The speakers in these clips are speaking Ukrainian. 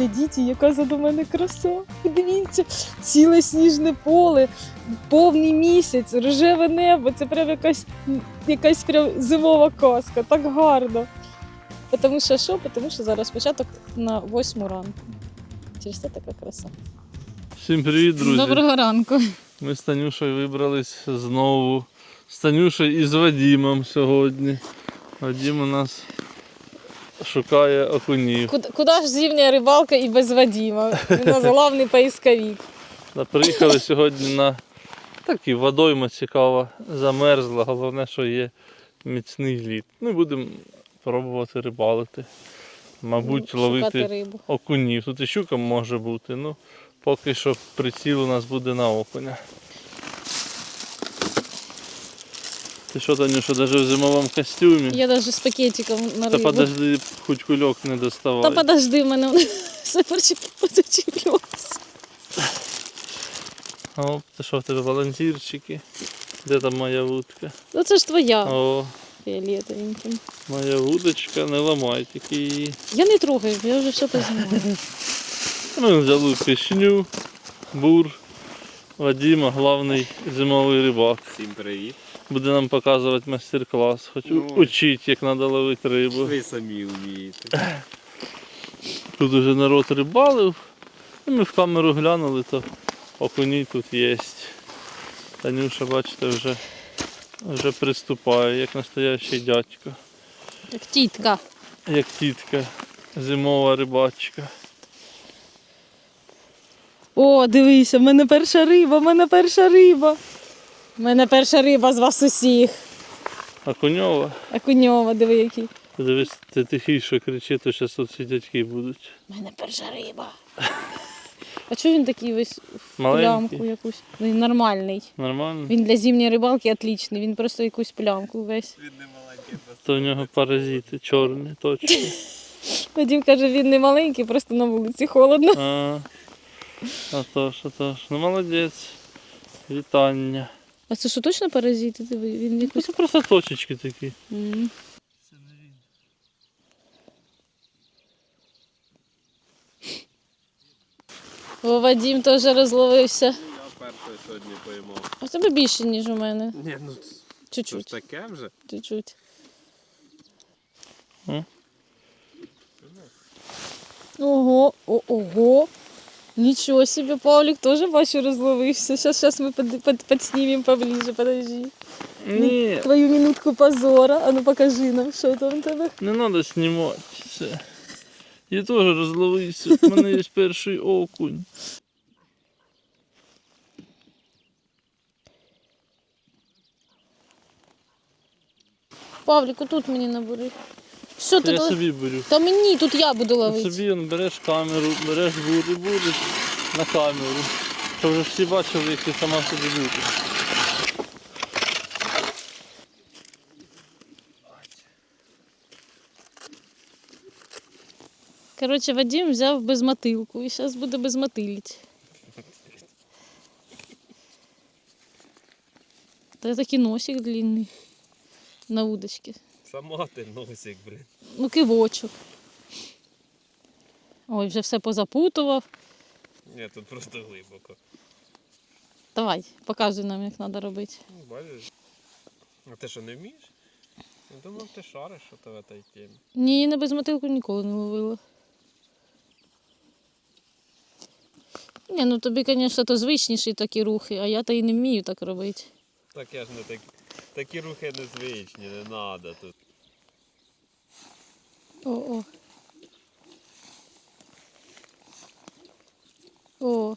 поглядіть, яка за до мене краса. Подивіться, ціле сніжне поле, повний місяць, рожеве небо. Це прям якась, якась прям зимова казка. Так гарно. Тому що що? Тому що зараз початок на восьму ранку. Через це така краса. Всім привіт, друзі. Доброго ранку. Ми з Танюшею вибрались знову. З Танюшею і з Вадімом сьогодні. Вадім у нас шукає окунів. Куди, куди ж зимня рибалка і без Вадіма? Він у нас головний поисковик. Приїхали сьогодні на такі водойма цікава, замерзла. Головне, що є міцний лід. Ми будемо пробувати рибалити. Мабуть, Шукати ловити рибу. окунів. Тут і щука може бути. Ну, поки що приціл у нас буде на окуня. Ти що, Танюша, навіть в зимовому костюмі? Я навіть з пакетиком на Та рибу. подожди, хоч кульок не доставай. Та подожди, в мене все зачіплювався. Оп, ти що в тебе волонтірчики? Де там моя вудка? Ну це ж твоя О, фіолетовеньким. моя вудочка, не ламай тільки її. Я не трогаю, я вже все познімала. Ми взяли пішню, бур, Вадима, головний зимовий рибак. Всім привіт. Буде нам показувати майстер-клас, хоч Ну. учить, як треба ловити рибу. Ви самі вмієте. Тут уже народ рибалив. І ми в камеру глянули, то окуні тут є. Танюша, бачите, вже, вже приступає, як настоящий дядько. Як тітка. Як тітка, зимова рибачка. О, дивися, в мене перша риба, в мене перша риба. У мене перша риба з вас усіх. Окуньова, Акуньова, диви який. дивись, ти тихіше кричи, то зараз тут всі дядьки будуть. У мене перша риба. А чого він такий весь в Маленький. плямку якусь? Він нормальний. Нормально? Він для зимньої рибалки отличний, він просто якусь плямку весь. Він не маленький, просто. То в нього паразити чорні, точно. Вадим каже, він не маленький, просто на вулиці холодно. А, а то ж, а то ж. Ну молодець. Вітання. А це що точно паразити? Він Ну, якусь. Це просто точечки такі. М. О, Вадим теж розловився. Я перший сьогодні поймав. А в тебе більше, ніж у мене. Ні, ну це ж Чуть-чуть. таке вже. Чуть-чуть. Ого, о, ого. Нічого себе, Павлік теж бачу розловився. Сейчас, сейчас ми под, под, подснімемо поближе, подожди. Ні, Твою минутку позора. А ну покажи нам, що там у тебе. не треба знімати це. Я теж розловився. У мене є перший окунь. Павлік, тут мені набери. Що ти? я дали? собі беру. Та мені тут я буду ловити. собі он, береш камеру, береш бур і будеш на камеру. Щоб вже всі бачили, як ти сама собі будеш. Коротше, Вадим взяв безмотилку і зараз буде безмотилить. Та такий носик длинний на удочці. Сама ти носик, блин. Ну, кивочок. Ой, вже все позапутував. Ні, тут просто глибоко. Давай, показуй нам, як треба робити. Ну, бачиш. А ти що не вмієш? Я думав, ти шариш, що то в цій темі. Ні, на безмотилку ніколи не ловила. Ні, ну тобі, звісно, то звичніші такі рухи, а я то і не вмію так робити. Так я ж не так. Такі рухи незвичні, не треба тут. О-о. О.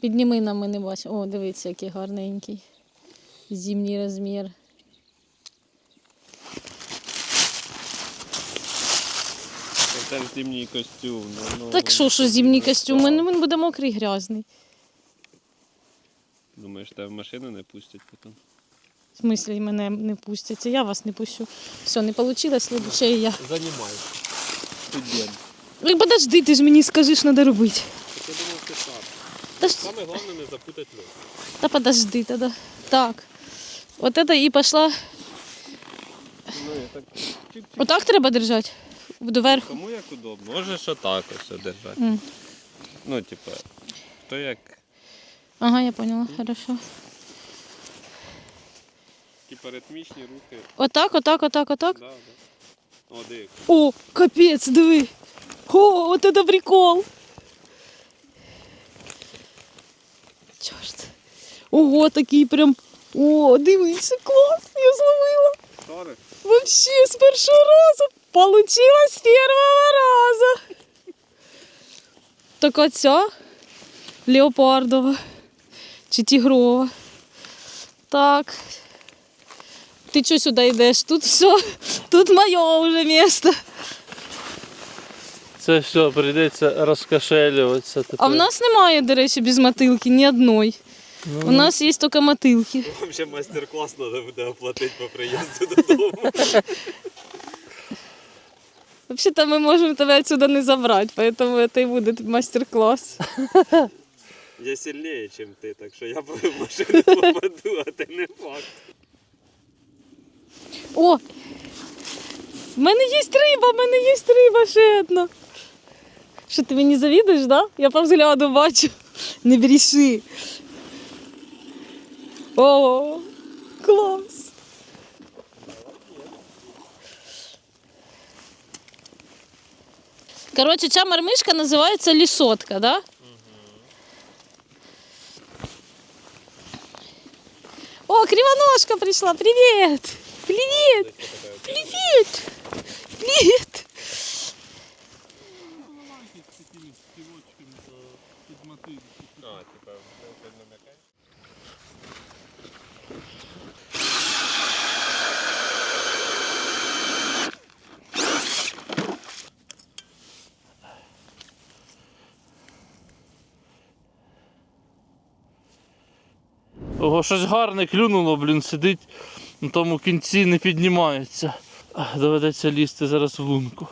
Підніми нам ми не бачимо. О, дивіться, який гарненький. Зимній розмір. Це зимній костюм. Ну, ну, Так що, що зимній костюм? Він, він буде мокрий грязний. Думаєш, тебе в машину не пустять потім? В смислі мене не пустять, я вас не пущу. Все, не вийшло, ще і я. Студент. Ну, подожди, ти ж мені скажи, що треба робити. Я думав, ти шар. Та, ж, Саме головне не запутати льот. та подожди тоді. Так. От это і пішла. Ну, я так. Отак треба держати. Доверху. Кому як удобно. Можеш отак ось держати. М. Ну, типа, то як Ага, я поняла, хорошо. Типа ритмічні рухи. Отак, отак, отак, отак. Да, да. О, диви. О, капець, диви. О, от це прикол. Чорт. Ого, такий прям. О, дивися, клас, я зловила. Шариш? Вообще с першого разу. Получилось с первого раза. Так оця леопардова чи тігрова. Так. Ти чого сюди йдеш? Тут все, тут моє вже місце. Це все, прийдеться розкошелюватися. Тепер. А в нас немає, до речі, без мотилки ні одної. Ну, У нас є тільки мотилки. Вам ще майстер-клас треба буде оплатити по приїзду додому. Взагалі-то ми можемо тебе отсюда не забрати, тому це і буде майстер-клас. Я сильніше, ніж ти, так що я в машину попаду, а ти не факт. О! В мене є риба, в мене є риба ще одна. Що ти мені завідуєш, да? Я по взгляду бачу. Не бреши. О, клас. Коротше, ця мармишка називається лісотка, да? О, кривоножка прийшла. Привіт! Привіт! Привіт! Привіт! Ого, щось гарне клюнуло, блін, сидить на тому кінці не піднімається. Доведеться лізти зараз в лунку.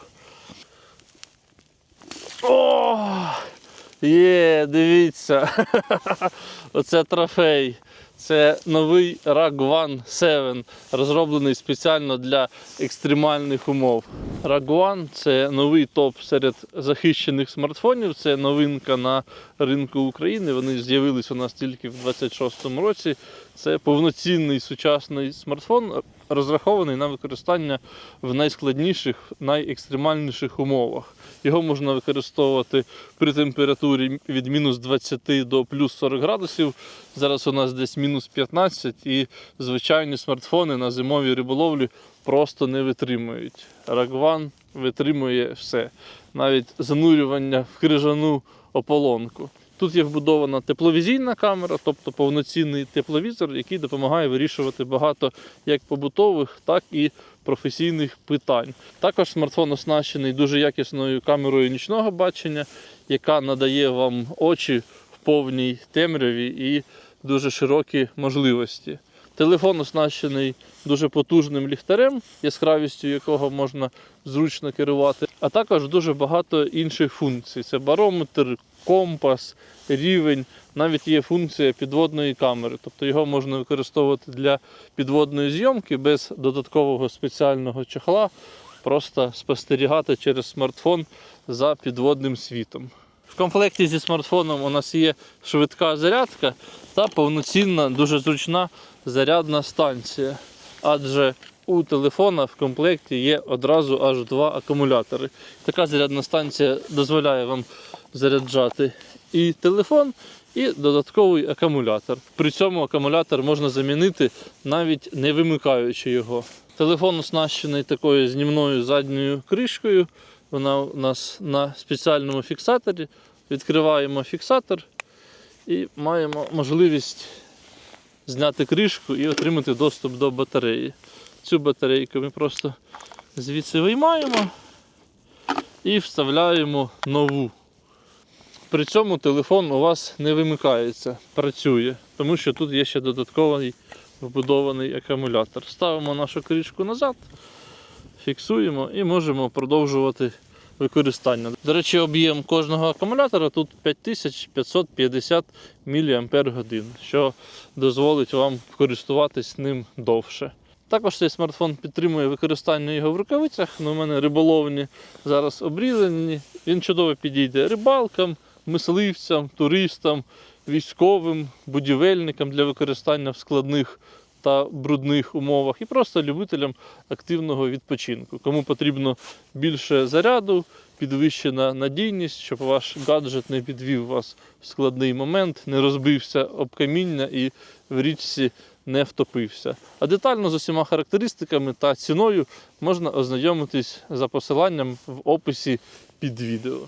Є, дивіться. Оце трофей. Це новий RAG One 7, розроблений спеціально для екстремальних умов. RAG One – це новий топ серед захищених смартфонів. Це новинка на ринку України. Вони з'явились у нас тільки в 26-му році. Це повноцінний сучасний смартфон, розрахований на використання в найскладніших, найекстремальніших умовах. Його можна використовувати при температурі від мінус 20 до плюс 40 градусів. Зараз у нас десь мінус 15 і звичайні смартфони на зимовій риболовлі просто не витримують. Рагван витримує все, навіть занурювання в крижану ополонку. Тут є вбудована тепловізійна камера, тобто повноцінний тепловізор, який допомагає вирішувати багато як побутових, так і професійних питань. Також смартфон оснащений дуже якісною камерою нічного бачення, яка надає вам очі в повній темряві і дуже широкі можливості. Телефон оснащений дуже потужним ліхтарем, яскравістю якого можна зручно керувати, а також дуже багато інших функцій. Це барометр, компас, рівень. Навіть є функція підводної камери, тобто його можна використовувати для підводної зйомки без додаткового спеціального чохла, просто спостерігати через смартфон за підводним світом. В комплекті зі смартфоном у нас є швидка зарядка та повноцінна, дуже зручна зарядна станція. Адже у телефона в комплекті є одразу аж два акумулятори. Така зарядна станція дозволяє вам заряджати і телефон, і додатковий акумулятор. При цьому акумулятор можна замінити навіть не вимикаючи його. Телефон оснащений такою знімною задньою кришкою. Вона у нас на спеціальному фіксаторі. Відкриваємо фіксатор і маємо можливість зняти кришку і отримати доступ до батареї. Цю батарейку ми просто звідси виймаємо і вставляємо нову. При цьому телефон у вас не вимикається, працює, тому що тут є ще додатковий вбудований акумулятор. Ставимо нашу кришку назад, фіксуємо і можемо продовжувати використання. До речі, об'єм кожного акумулятора тут 5550 мАч, що дозволить вам користуватись ним довше. Також цей смартфон підтримує використання його в рукавицях. Ну, у мене риболовні зараз обрізані. Він чудово підійде рибалкам, мисливцям, туристам, військовим, будівельникам для використання в складних та брудних умовах, і просто любителям активного відпочинку. Кому потрібно більше заряду, підвищена надійність, щоб ваш гаджет не підвів вас в складний момент, не розбився об каміння і в річці не втопився. А детально з усіма характеристиками та ціною можна ознайомитись за посиланням в описі під відео.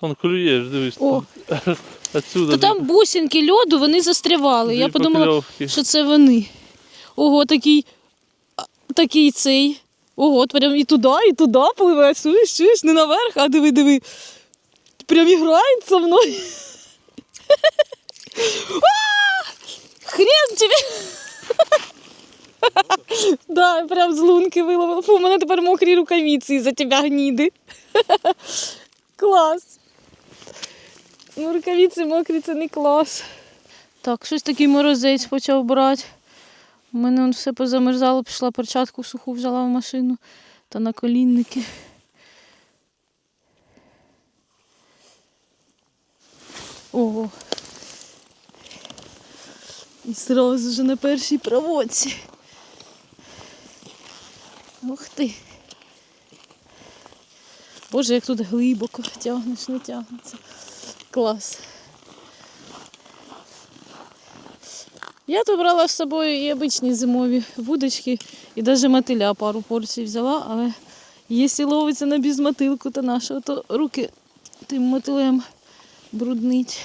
Он клюєш, дивись. О. Отсюда. То там бусинки льоду, вони застрявали. Я подумала, покльовки. що це вони. Ого, такий, такий цей. Ого, прям і туди, і туди пливе. Чуєш, чуєш, не наверх, а диви, диви. Прям іграють со мною. Хрен тебе! Да, прям з лунки виловила. Фу, у мене тепер мокрі рукавиці за тебе гніди. Клас. Ну, рукавиці мокрі це не клас. Так, щось такий морозець почав брати. У мене он все позамерзало, пішла перчатку суху взяла в машину та на колінники. Ого. І сразу же на першій проводці. Ух ти. Боже, як тут глибоко тягнеш, не тягнеться. Клас. Я тут брала з собою і обичні зимові вудочки, і навіть мотиля пару порцій взяла, але якщо ловиться на безмотилку, та нашого, то руки тим мотилем бруднить.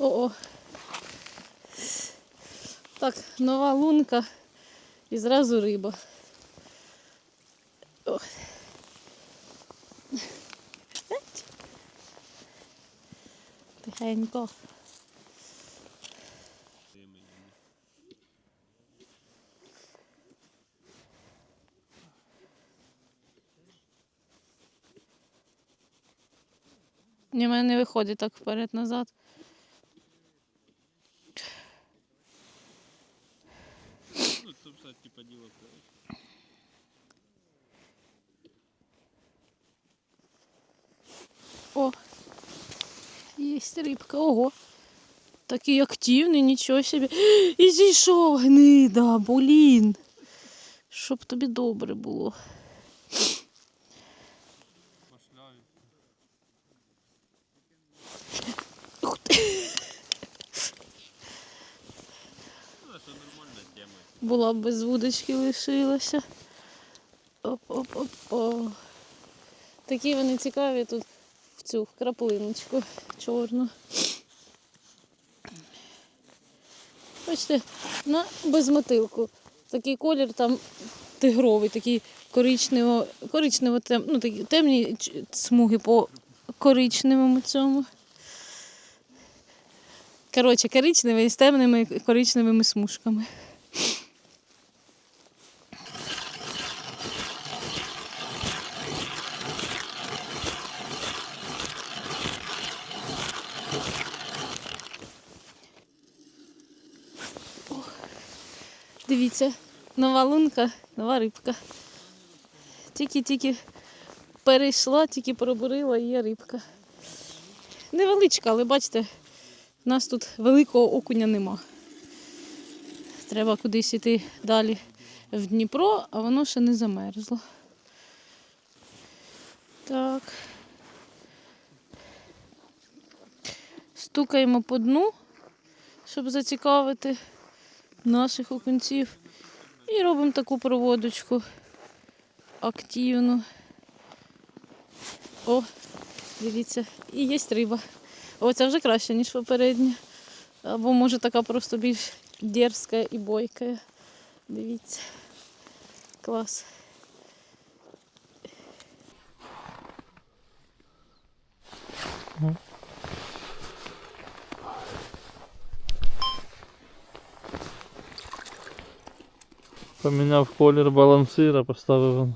О-о. Так, нова лунка і зразу риба. Тихенько. Ні, в мене не виходить так вперед-назад. О, єсть рибка, ого. Такий активний, нічого собі. І зійшов гнида, блін. Щоб тобі добре було. Була б без вудочки лишилася. Оп-оп-оп-оп. Такі вони цікаві тут цю краплиночку чорну. Бачите, на безмотилку. Такий колір там тигровий, такий коричнево, коричнево тем, ну, такі темні смуги по коричневому цьому. Коротше, коричневий з темними коричневими смужками. Дивіться, нова лунка, нова рибка. Тільки-тільки перейшла, тільки пробурила і є рибка. Невеличка, але бачите, у нас тут великого окуня нема. Треба кудись іти далі в Дніпро, а воно ще не замерзло. Так. Стукаємо по дну, щоб зацікавити наших окунців. І робимо таку проводочку. активну. О, дивіться, і є риба. О, це вже краще, ніж попередня. Або може така просто більш дерзка і бойка. Дивіться. Клас. Поміняв колір балансира, поставив він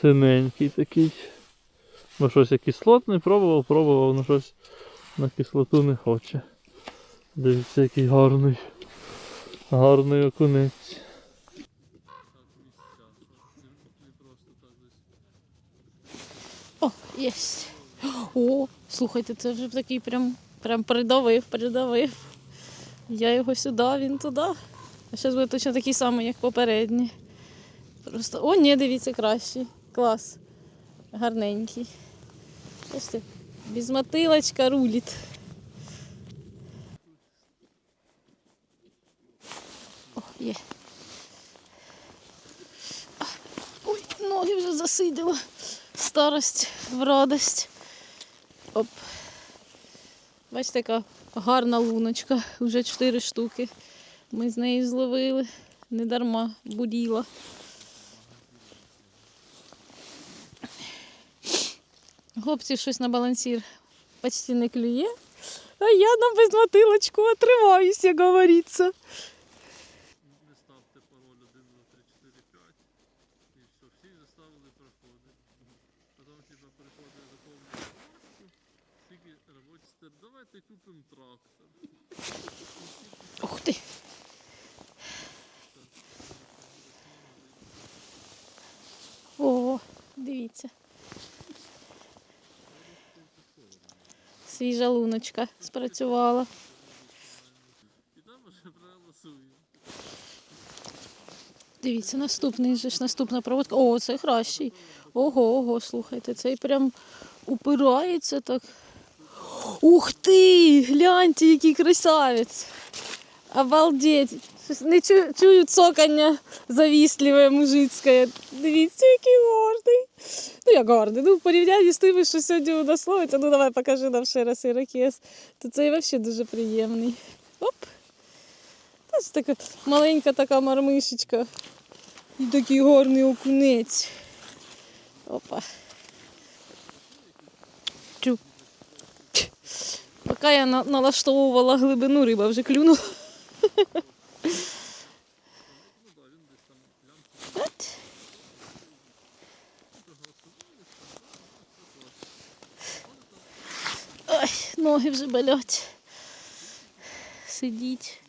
синенький такий. Бо щось я кислотний пробував, пробував, але щось на кислоту не хоче. Дивіться, який гарний. Гарний окунець. О, єсть. О, слухайте, це вже такий прям, прям передавив, передавив. Я його сюди, він туди. А зараз буде точно такий самий, як попередній. Просто. О, ні, дивіться, кращий. Клас. Гарненький. Бачите, без мотилочка рулить. О, є. Ой, ноги вже засиділа. Старость в радость. Оп. Бачите, яка гарна луночка. Вже чотири штуки. Ми з неї зловили. Не дарма буділа. Хлопці щось на балансір почти не клює. А я на безмотилочку отриваюсь, як говориться. Не ставте пароль 1, 2, 3, 4, 5. І все, всі заставили проходити. Потім типа приходить заповнити Скільки робочий стер. Давайте купимо трактор. Ух ти. О, дивіться. Свіжа луночка спрацювала. Дивіться, наступний же ж наступна проводка. О, це кращий. Ого, ого, слухайте, цей прям упирається так. Ух ти! Гляньте, який красавець! Обалдеть! Не чую, чую цокання завісливе, мужицьке. Дивіться, який гарний. Ну, як гарний. Ну, в порівнянні з тими, що сьогодні у нас ловиться. Ну, давай покажи нам ще раз ірокез. То цей взагалі дуже приємний. Оп! Ж така маленька така мармишечка. І такий гарний окунець. Опа. Чу. Поки я налаштовувала глибину, риба вже клюнула. Ой, ноги вже болять. Сидіть.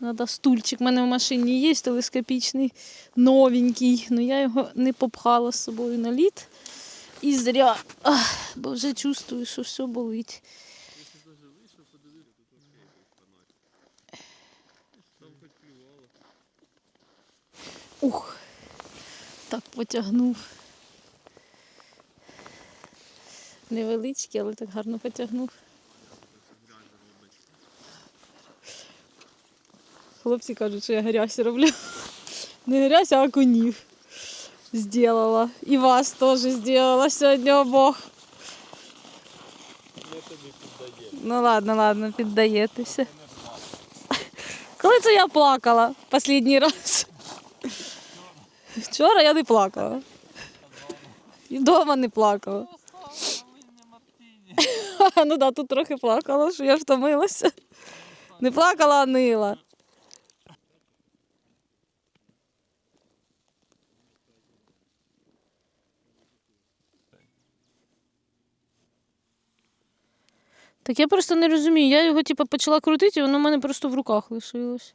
Надо стульчик. У мене в машині є телескопічний, новенький, але я його не попхала з собою на лід. І зря, Ах, бо вже чувствую, що все болить. Ух, так потягнув. Невеличкий, але так гарно потягнув. Хлопці кажуть, що я грязь роблю. Не грязь, а окунів. Сделала. І вас теж зробила сьогодні обох. Ну ладно, ладно, піддаєтеся. Коли це я плакала останній раз? Вчора я не плакала. І вдома не плакала. Ну так, да, тут трохи плакала, що я втомилася. Не плакала, а нила. Так я просто не розумію. Я його типу, почала крутити, і воно в мене просто в руках лишилось.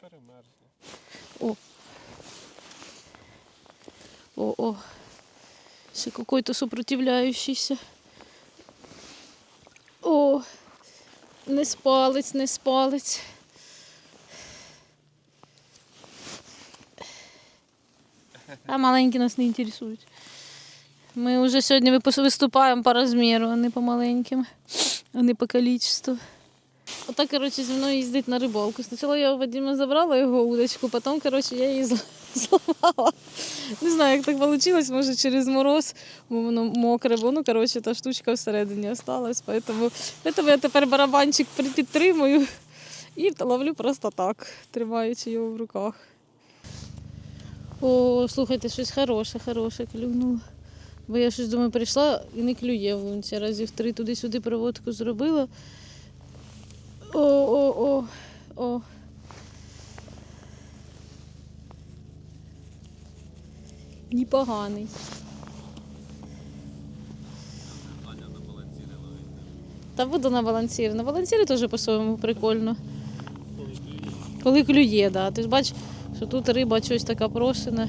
Перемерзли. О, о. Ще какой-то сопротивляющийся. О, не спалець, не спалець. А маленькі нас не інтересують. Ми вже сьогодні виступаємо по розміру, а не по маленьким, а не по кількості. Отак, коротше, зі мною їздить на рибалку. Спочатку я у Вадима забрала його удочку, потім, коротше, я зл- зламала. Не знаю, як так вийшло, може через мороз, бо воно мокре, бо ну коротше та штучка всередині осталась. Поэтому, поэтому я тепер барабанчик підтримую і ловлю просто так, тримаючи його в руках. О, слухайте, щось хороше, хороше клюнуло. Бо я щось думаю, прийшла і не клює вунця. Разів три туди-сюди проводку зробила. О, о. Непоганий. Та буду на балансірі. На балансірі теж по-своєму прикольно. Коли клює, да. Ти ж бачиш, що тут риба щось така прикольні.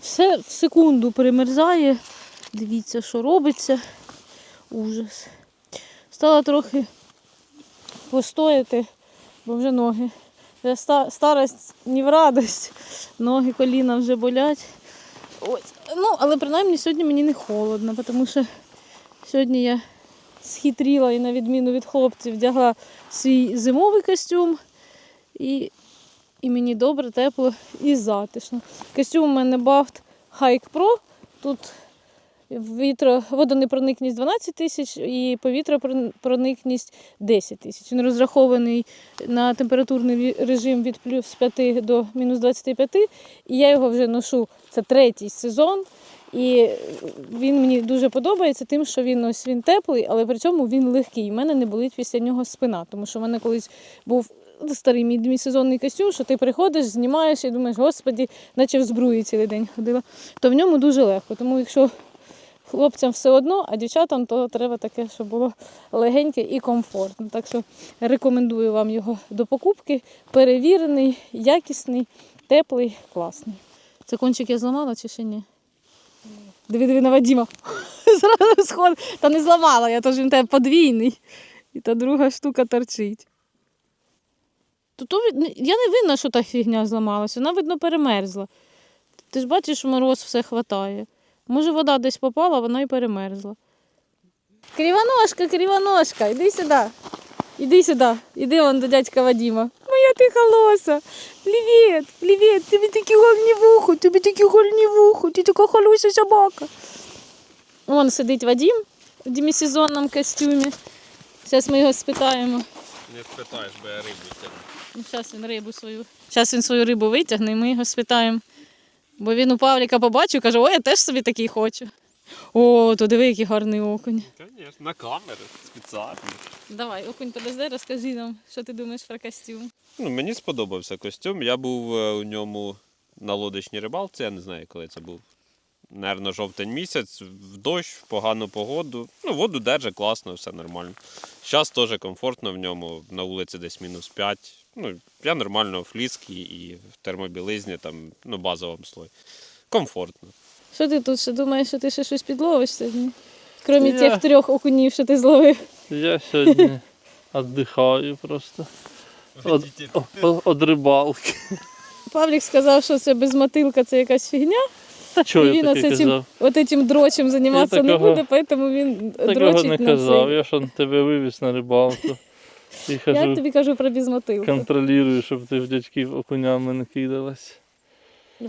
Все в секунду примерзає. Дивіться, що робиться. Ужас. Стала трохи постояти, бо вже ноги. Вже старость не в радость. Ноги, коліна вже болять. Ось. Ну, але принаймні сьогодні мені не холодно, тому що сьогодні я схитріла і на відміну від хлопців вдягла свій зимовий костюм. І, і мені добре, тепло і затишно. Костюм у мене Baft Hike Pro. Тут вітро, водонепроникність 12 тисяч і повітропроникність 10 тисяч. Він розрахований на температурний режим від плюс 5 до мінус 25. І я його вже ношу. Це третій сезон. І він мені дуже подобається тим, що він ось він теплий, але при цьому він легкий. У мене не болить після нього спина, тому що в мене колись був старий мій демісезонний костюм, що ти приходиш, знімаєш і думаєш, господі, наче в збруї цілий день ходила. То в ньому дуже легко. Тому якщо хлопцям все одно, а дівчатам то треба таке, щоб було легеньке і комфортно. Так що рекомендую вам його до покупки. Перевірений, якісний, теплий, класний. Це кончик я зламала чи ще ні? Диви, диви на Вадіма. Зразу сход. Та не зламала, я теж він тебе подвійний. І та друга штука торчить. То, я не винна, що та фігня зламалася, вона, видно, перемерзла. Ти ж бачиш, мороз все хватає. Може, вода десь попала, вона і перемерзла. Кривоножка, кривоножка, іди сюди. Іди сюди, іди вон до дядька Вадіма. Моя ти холоса. Привіт, привіт, тобі такі гольні вухо, тобі такі гольні вухо, ти така холоса собака. Вон сидить Вадім в демісезонному костюмі. Зараз ми його спитаємо. Не спитаєш, бо я рибу тягну. Ну, зараз він рибу свою. Зараз він свою рибу витягне, і ми його спитаємо. Бо він у Павліка побачив, каже, ой, я теж собі такий хочу. О, то диви, який гарний окунь. Звісно, на камеру спеціально. Давай, окунь, подожди, розкажи нам, що ти думаєш про костюм. Ну, мені сподобався костюм. Я був е, у ньому на лодочній рибалці, я не знаю, коли це був. Наверно, жовтень місяць, в дощ, в погану погоду. Ну, воду держить класно, все нормально. Зараз теж комфортно в ньому, на вулиці десь мінус 5. Ну, я нормально в фліскі і в термобілизні, там, ну, базовому слої. Комфортно. Що ти тут ще думаєш, що ти ще щось підловиш сьогодні? Крім Я- тих трьох окунів, що ти зловив. Я сьогодні віддихаю просто. От, о- от рибалки. Павлік сказав, що це без мотилка це якась фігня. Чого я він таке оце цим, казав? от этим дрочем займатися не такого- буде, тому він Такого дрочить не на казав. це. Я ж тебе вивіз на рибалку. І Я кажу, тобі кажу про безмотилку. контролюю, щоб ти в дядьків окунями не кидалась.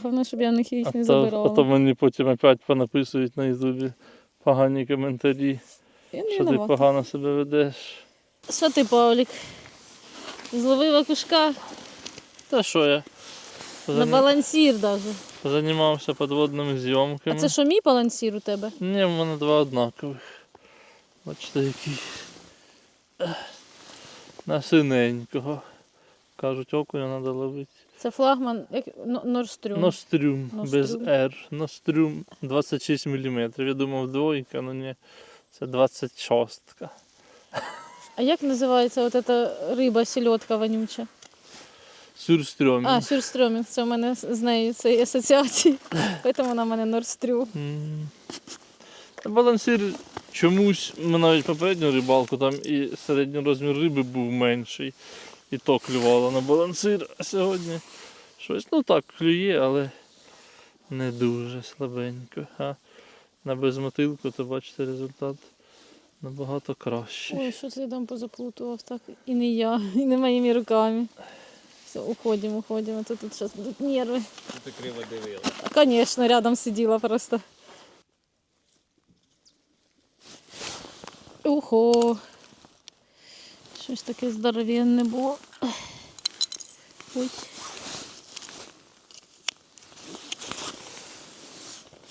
Головне, щоб я в них їх А не то, а забирала. то мені потім опять понаписують на ютубі погані коментарі, Я не що ти виновата. погано себе ведеш. Що ти, Павлік? Зловив окушка Та що я? на балансір даже. Займався підводними А це що, мій балансір у тебе? Ні, в мене два однакових. Бачите, який. На синенького. Кажуть, окуня треба ловити. Це флагман, як Но- Норстрюм. Нострюм, без. R. Нострюм 26 мм. Я думав двойка, але ні. Це 26. А як називається от ця риба, сільотка вонюча? Сюрстрьомінг. А, сюрстрьомінг, це в мене з нею цієї асоціації. Тому вона в мене. Та Балансир чомусь, ми навіть попередню рибалку, там і середній розмір риби був менший. І то клювало на балансир. А сьогодні щось, ну так, клює, але не дуже слабенько. А на безмотилку, то бачите результат. Набагато краще. Ой, що це я там позаплутував так? І не я, і не моїми руками. Все, уходимо, уходимо, а то тут зараз будуть нерви. Ти криво дивила. Конечно, рядом сиділа просто. Ухо. Щось таке здоровенне було. Ой.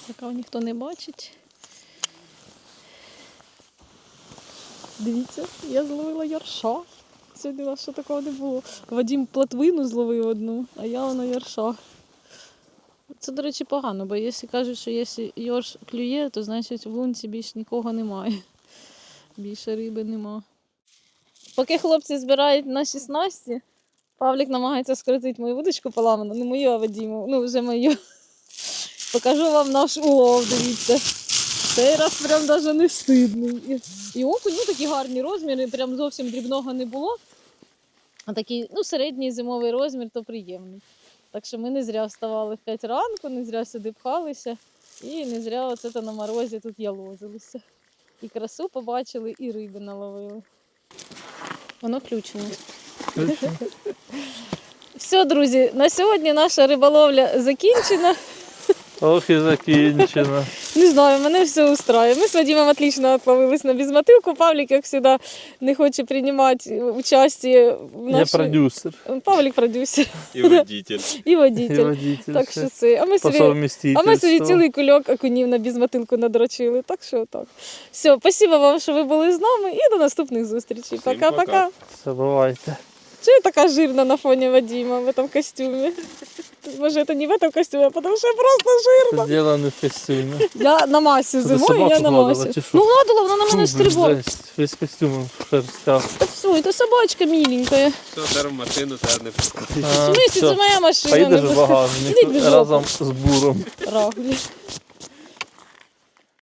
Поки ніхто не бачить. Дивіться, я зловила ярша. Нас ще такого не було. Вадім платвину зловив одну, а я воно ярша. Це, до речі, погано, бо якщо кажуть, що якщо йорш клює, то значить в лунці більш нікого немає. Більше риби нема. Поки хлопці збирають наші снасті, Павлік намагається скрутити мою вудочку поламану, не мою, а Вадіму, ну вже мою. Покажу вам наш улов, дивіться. Цей раз прям навіть не стидний. І окунь, ну такі гарні розміри, прям зовсім дрібного не було. А такий, ну, середній зимовий розмір, то приємний. Так що ми не зря вставали в 5 ранку, не зря сюди пхалися і не зря оце то на морозі тут ялозилися. І красу побачили, і риби наловили. Воно включено. Все, друзі, на сьогодні наша риболовля закінчена. Ох і закінчено. Не знаю, мене все устраює. Ми з Вадимом отлично отловились на безмотилку. Павлік, як завжди, не хоче приймати участь в Я продюсер. Павлік продюсер І водитель. і І водитель. Так що це. А ми собі А ми собі цілий кульок окунів на безмотилку надрочили. Так що так. Все, спасибо вам, що ви були з нами, і до наступних зустрічей. Пока-пока. пока. Все, бувайте. Чого я така жирна на фоні Вадима в этом костюме? Може, это не в этом костюме, потому тому що я просто жирна. Це не в. Я на масі зимою, я на масі. Ну гладила, вона на мене стрибала. Весь костюм шерстяв. Та все, это собачка миленькая. Все, даром машину та не пускати. В смысле, це моя машина. Поїдеш в багажник разом з буром. Раглі.